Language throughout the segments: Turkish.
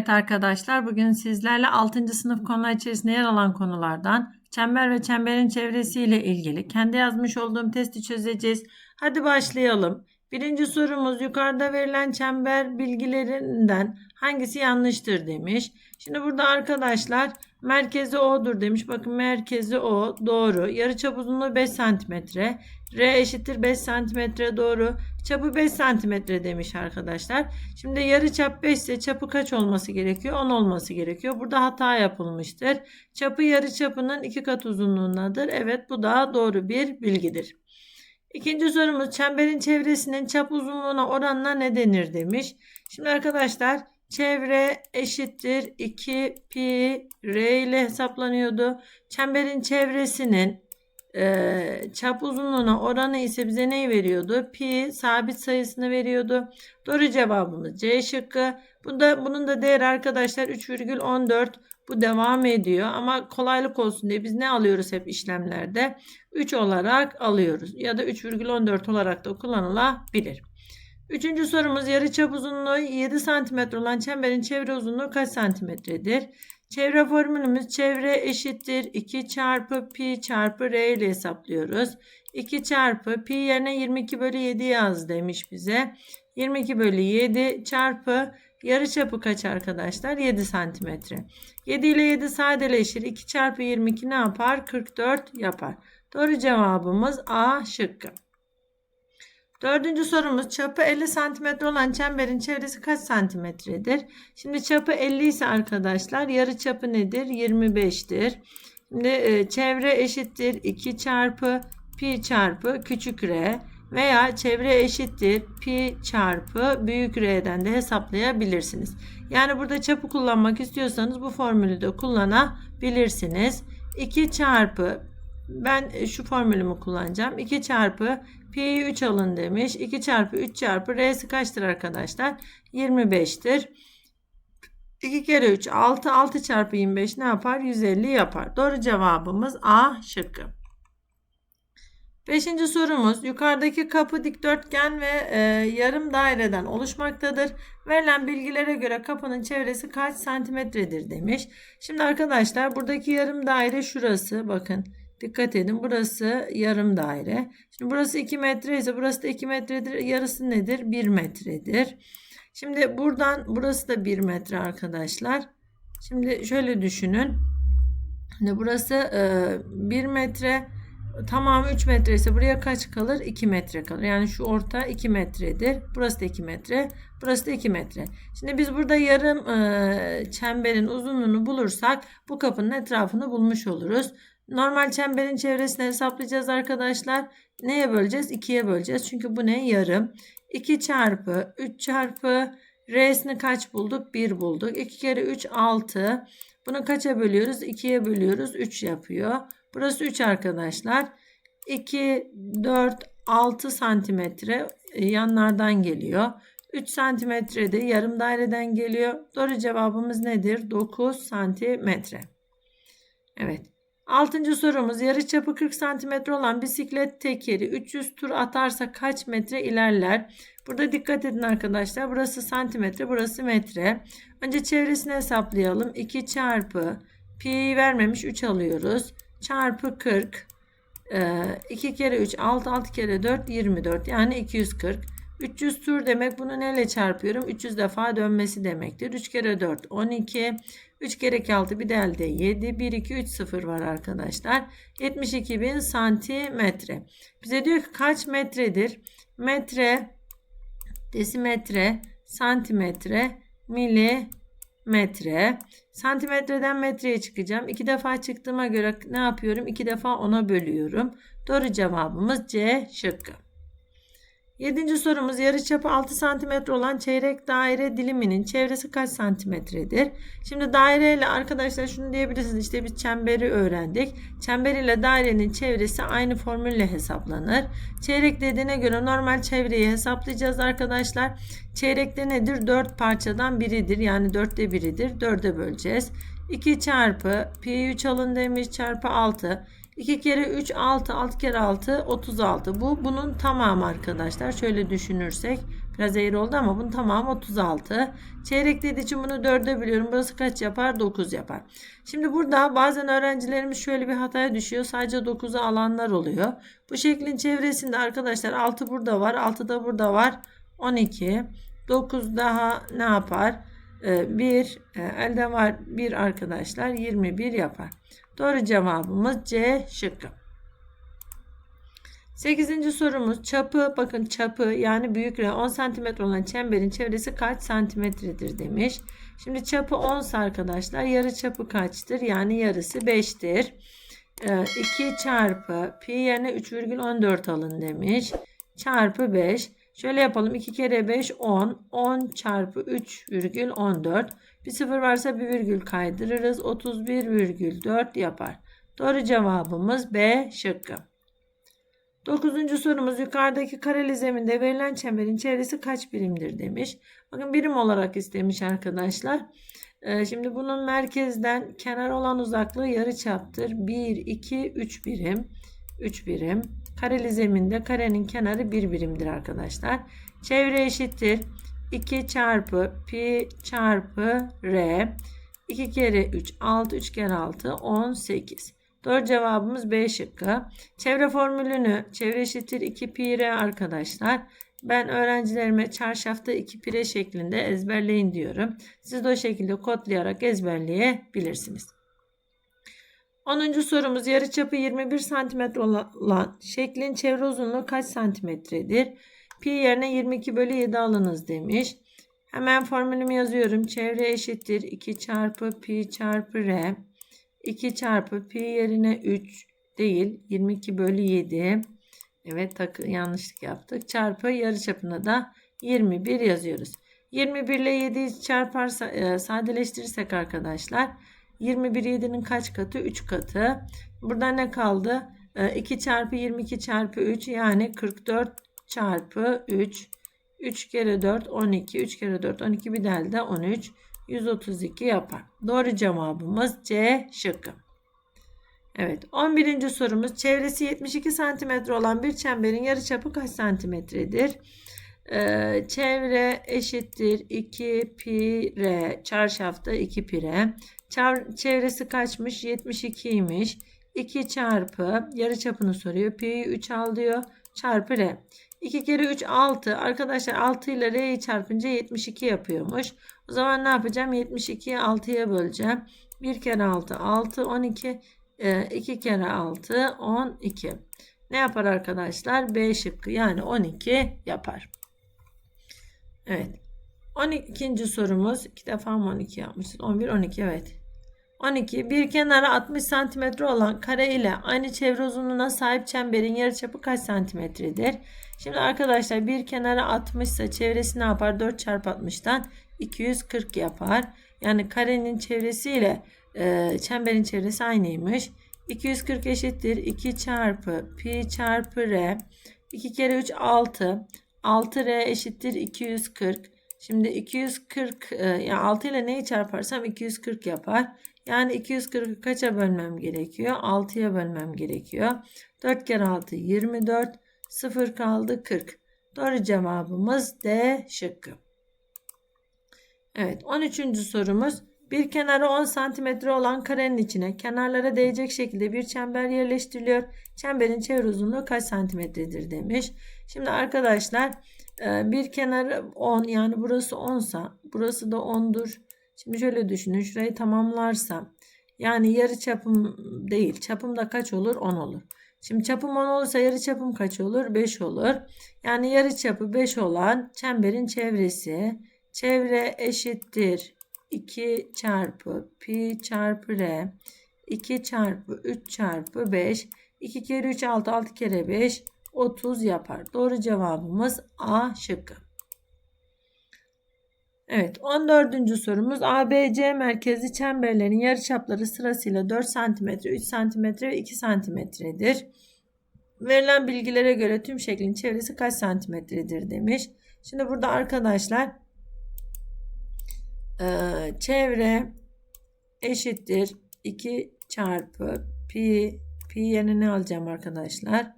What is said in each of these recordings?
Evet arkadaşlar bugün sizlerle 6. sınıf konular içerisinde yer alan konulardan çember ve çemberin çevresiyle ilgili kendi yazmış olduğum testi çözeceğiz. Hadi başlayalım. Birinci sorumuz yukarıda verilen çember bilgilerinden hangisi yanlıştır demiş. Şimdi burada arkadaşlar merkezi O'dur demiş. Bakın merkezi O doğru. Yarıçap uzunluğu 5 cm. R eşittir 5 cm doğru. Çapı 5 cm demiş arkadaşlar. Şimdi yarıçap 5 ise çapı kaç olması gerekiyor? 10 olması gerekiyor. Burada hata yapılmıştır. Çapı yarıçapının 2 kat uzunluğundadır. Evet bu da doğru bir bilgidir. İkinci sorumuz çemberin çevresinin çap uzunluğuna oranla ne denir demiş. Şimdi arkadaşlar çevre eşittir 2 pi r ile hesaplanıyordu. Çemberin çevresinin e, çap uzunluğuna oranı ise bize neyi veriyordu? Pi sabit sayısını veriyordu. Doğru cevabımız C şıkkı. Bunda, bunun da değeri arkadaşlar 3,14. Bu devam ediyor ama kolaylık olsun diye biz ne alıyoruz hep işlemlerde? 3 olarak alıyoruz ya da 3,14 olarak da kullanılabilir. Üçüncü sorumuz yarıçap uzunluğu 7 cm olan çemberin çevre uzunluğu kaç santimetredir? Çevre formülümüz çevre eşittir 2 çarpı pi çarpı r ile hesaplıyoruz. 2 çarpı pi yerine 22 bölü 7 yaz demiş bize. 22 bölü 7 çarpı yarıçapı kaç arkadaşlar? 7 santimetre. 7 ile 7 sadeleşir. 2 çarpı 22 ne yapar? 44 yapar. Doğru cevabımız A şıkkı. Dördüncü sorumuz çapı 50 cm olan çemberin çevresi kaç santimetredir? Şimdi çapı 50 ise arkadaşlar yarı çapı nedir? 25'tir. Şimdi e, çevre eşittir 2 çarpı pi çarpı küçük r veya çevre eşittir pi çarpı büyük r'den de hesaplayabilirsiniz. Yani burada çapı kullanmak istiyorsanız bu formülü de kullanabilirsiniz. 2 çarpı ben şu formülümü kullanacağım. 2 çarpı Pi'yi 3 alın demiş. 2 çarpı 3 çarpı R'si kaçtır arkadaşlar? 25'tir. 2 kere 3 6. 6 çarpı 25 ne yapar? 150 yapar. Doğru cevabımız A şıkkı. Beşinci sorumuz yukarıdaki kapı dikdörtgen ve e, yarım daireden oluşmaktadır. Verilen bilgilere göre kapının çevresi kaç santimetredir demiş. Şimdi arkadaşlar buradaki yarım daire şurası bakın. Dikkat edin burası yarım daire. Şimdi burası 2 metre ise burası da 2 metredir. Yarısı nedir? 1 metredir. Şimdi buradan burası da 1 metre arkadaşlar. Şimdi şöyle düşünün. Şimdi burası e, 1 metre tamamı 3 metre ise buraya kaç kalır? 2 metre kalır. Yani şu orta 2 metredir. Burası da 2 metre. Burası da 2 metre. Şimdi biz burada yarım e, çemberin uzunluğunu bulursak bu kapının etrafını bulmuş oluruz. Normal çemberin çevresini hesaplayacağız arkadaşlar. Neye böleceğiz? 2'ye böleceğiz. Çünkü bu ne? Yarım. 2 çarpı 3 çarpı R'sini kaç bulduk? 1 bulduk. 2 kere 3 6. Bunu kaça bölüyoruz? 2'ye bölüyoruz. 3 yapıyor. Burası 3 arkadaşlar. 2, 4, 6 santimetre e, yanlardan geliyor. 3 santimetre de yarım daireden geliyor. Doğru cevabımız nedir? 9 santimetre. Evet. Altıncı sorumuz yarıçapı 40 cm olan bisiklet tekeri 300 tur atarsa kaç metre ilerler? Burada dikkat edin arkadaşlar. Burası santimetre, burası metre. Önce çevresini hesaplayalım. 2 çarpı pi vermemiş 3 alıyoruz. Çarpı 40. 2 kere 3 6 6 kere 4 24 yani 240. 300 tur demek bunu neyle çarpıyorum? 300 defa dönmesi demektir. 3 kere 4 12. 3 kere 2 6 bir de elde 7. 1 2 3 0 var arkadaşlar. 72 bin santimetre. Bize diyor ki kaç metredir? Metre, desimetre, santimetre, milimetre. Santimetreden metreye çıkacağım. 2 defa çıktığıma göre ne yapıyorum? 2 defa ona bölüyorum. Doğru cevabımız C şıkkı. Yedinci sorumuz yarıçapı 6 cm olan çeyrek daire diliminin çevresi kaç santimetredir? Şimdi daireyle arkadaşlar şunu diyebilirsiniz işte biz çemberi öğrendik. Çember ile dairenin çevresi aynı formülle hesaplanır. Çeyrek dediğine göre normal çevreyi hesaplayacağız arkadaşlar. Çeyrekte nedir? 4 parçadan biridir. Yani 4'te biridir. 4'e böleceğiz. 2 çarpı pi 3 alın demiş çarpı 6. 2 kere 3 6 6 kere 6 36 bu bunun tamamı arkadaşlar şöyle düşünürsek Biraz eğri oldu ama bunun tamamı 36. Çeyrek dediği için bunu 4'e biliyorum. Burası kaç yapar? 9 yapar. Şimdi burada bazen öğrencilerimiz şöyle bir hataya düşüyor. Sadece 9'a alanlar oluyor. Bu şeklin çevresinde arkadaşlar 6 burada var. 6 da burada var. 12. 9 daha ne yapar? 1 elde var 1 arkadaşlar 21 yapar. Doğru cevabımız C şıkkı. 8. sorumuz çapı bakın çapı yani büyük R 10 cm olan çemberin çevresi kaç santimetredir demiş. Şimdi çapı 10 arkadaşlar yarı çapı kaçtır? Yani yarısı 5'tir. 2 çarpı pi yerine 3,14 alın demiş. Çarpı 5. Şöyle yapalım. 2 kere 5 10. 10 çarpı 3,14. Bir sıfır varsa bir virgül kaydırırız. 31,4 yapar. Doğru cevabımız B şıkkı. Dokuzuncu sorumuz yukarıdaki kareli zeminde verilen çemberin çevresi kaç birimdir demiş. Bakın birim olarak istemiş arkadaşlar. Ee, şimdi bunun merkezden kenar olan uzaklığı yarı çaptır. 1, 2, 3 birim. 3 birim. Kareli zeminde karenin kenarı 1 birimdir arkadaşlar. Çevre eşittir. 2 çarpı pi çarpı r. 2 kere 3 6 3 kere 6 18. Doğru cevabımız B şıkkı. Çevre formülünü çevre eşittir 2 pi r arkadaşlar. Ben öğrencilerime çarşafta 2 pire şeklinde ezberleyin diyorum. Siz de o şekilde kodlayarak ezberleyebilirsiniz. 10. sorumuz yarıçapı 21 cm olan şeklin çevre uzunluğu kaç santimetredir? Pi yerine 22 bölü 7 alınız demiş. Hemen formülümü yazıyorum. Çevre eşittir 2 çarpı pi çarpı r. 2 çarpı pi yerine 3 değil 22 bölü 7. Evet takı, yanlışlık yaptık. Çarpı yarıçapına da 21 yazıyoruz. 21 ile 7'yi çarparsa e, sadeleştirirsek arkadaşlar 21 7'nin kaç katı? 3 katı. Burada ne kaldı? E, 2 çarpı 22 çarpı 3 yani 44 çarpı 3. 3 kere 4 12. 3 kere 4 12 bir de 13. 132 yapar. Doğru cevabımız C şıkkı. Evet 11. sorumuz çevresi 72 cm olan bir çemberin yarıçapı kaç santimetredir? Ee, çevre eşittir 2 pi r çarşafta 2 pi r. Çevresi kaçmış? 72'ymiş. 2 çarpı yarıçapını soruyor. Pi'yi 3 al diyor. Çarpı r. 2 kere 3 6. Arkadaşlar 6 ile r'yi çarpınca 72 yapıyormuş. O zaman ne yapacağım? 72'yi 6'ya böleceğim. 1 kere 6 6 12 2 kere 6 12. Ne yapar arkadaşlar? B şıkkı yani 12 yapar. Evet. 12. sorumuz. 2 defa mı 12 yapmışız? 11 12 evet. 12. Bir kenara 60 cm olan kare ile aynı çevre uzunluğuna sahip çemberin yarıçapı kaç santimetredir? Şimdi arkadaşlar bir kenara 60 ise çevresi ne yapar? 4 çarpı 60'tan 240 yapar. Yani karenin çevresiyle e, çemberin çevresi aynıymış. 240 eşittir 2 çarpı pi çarpı r. 2 kere 3 6. 6r eşittir 240. Şimdi 240 e, yani 6 ile neyi çarparsam 240 yapar. Yani 240'ı kaça bölmem gerekiyor? 6'ya bölmem gerekiyor. 4 kere 6 24. 0 kaldı 40. Doğru cevabımız D şıkkı. Evet 13. sorumuz. Bir kenarı 10 cm olan karenin içine kenarlara değecek şekilde bir çember yerleştiriliyor. Çemberin çevre uzunluğu kaç santimetredir demiş. Şimdi arkadaşlar e, bir kenarı 10 yani burası 10 sa burası da 10'dur. Şimdi şöyle düşünün şurayı tamamlarsam yani yarı çapım değil çapım da kaç olur 10 olur. Şimdi çapım 10 olursa yarı çapım kaç olur 5 olur. Yani yarı çapı 5 olan çemberin çevresi çevre eşittir 2 çarpı pi çarpı r 2 çarpı 3 çarpı 5 2 kere 3 6 6 kere 5 30 yapar. Doğru cevabımız A şıkkı. Evet 14. sorumuz ABC merkezli çemberlerin yarıçapları sırasıyla 4 cm, 3 cm ve 2 cm'dir. Verilen bilgilere göre tüm şeklin çevresi kaç santimetredir demiş. Şimdi burada arkadaşlar ee, çevre eşittir 2 çarpı pi pi yerine ne alacağım arkadaşlar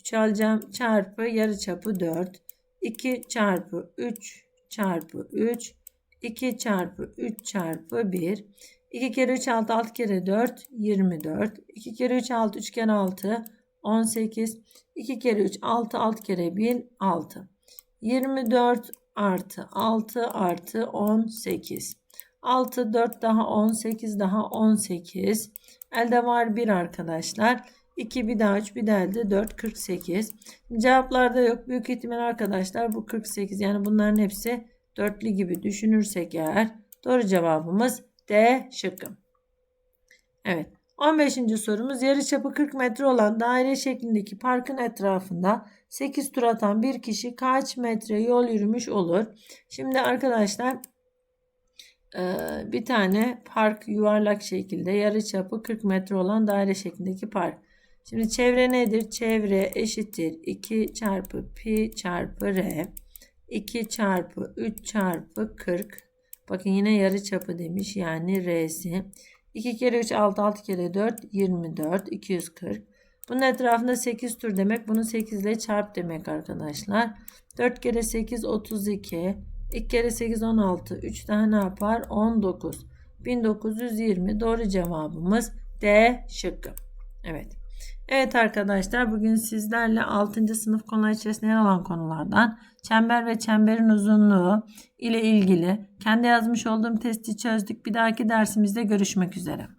3 alacağım çarpı yarıçapı 4 2 çarpı 3 çarpı 3 2 çarpı 3 çarpı 1 2 kere 3 6 6 kere 4 24 2 kere 3 6 3 kere 6 18 2 kere 3 6 6 kere 1 6 24 artı 6 artı 18 6 4 daha 18 daha 18 elde var 1 arkadaşlar 2 bir daha 3 bir daha elde 4 48 cevaplarda yok büyük ihtimal arkadaşlar bu 48 yani bunların hepsi dörtlü gibi düşünürsek eğer doğru cevabımız D şıkkı. Evet 15. sorumuz yarıçapı 40 metre olan daire şeklindeki parkın etrafında 8 tur atan bir kişi kaç metre yol yürümüş olur? Şimdi arkadaşlar e, bir tane park yuvarlak şekilde yarıçapı 40 metre olan daire şeklindeki park. Şimdi çevre nedir? Çevre eşittir 2 çarpı pi çarpı r. 2 çarpı 3 çarpı 40. Bakın yine yarı çapı demiş yani r'si. 2 kere 3 6 6 kere 4 24 240. Bunun etrafında 8 tur demek. Bunu 8 ile çarp demek arkadaşlar. 4 kere 8 32. 2 kere 8 16. 3 tane ne yapar? 19. 1920 doğru cevabımız D şıkkı. Evet. Evet arkadaşlar bugün sizlerle 6. sınıf konular içerisinde yer alan konulardan çember ve çemberin uzunluğu ile ilgili kendi yazmış olduğum testi çözdük. Bir dahaki dersimizde görüşmek üzere.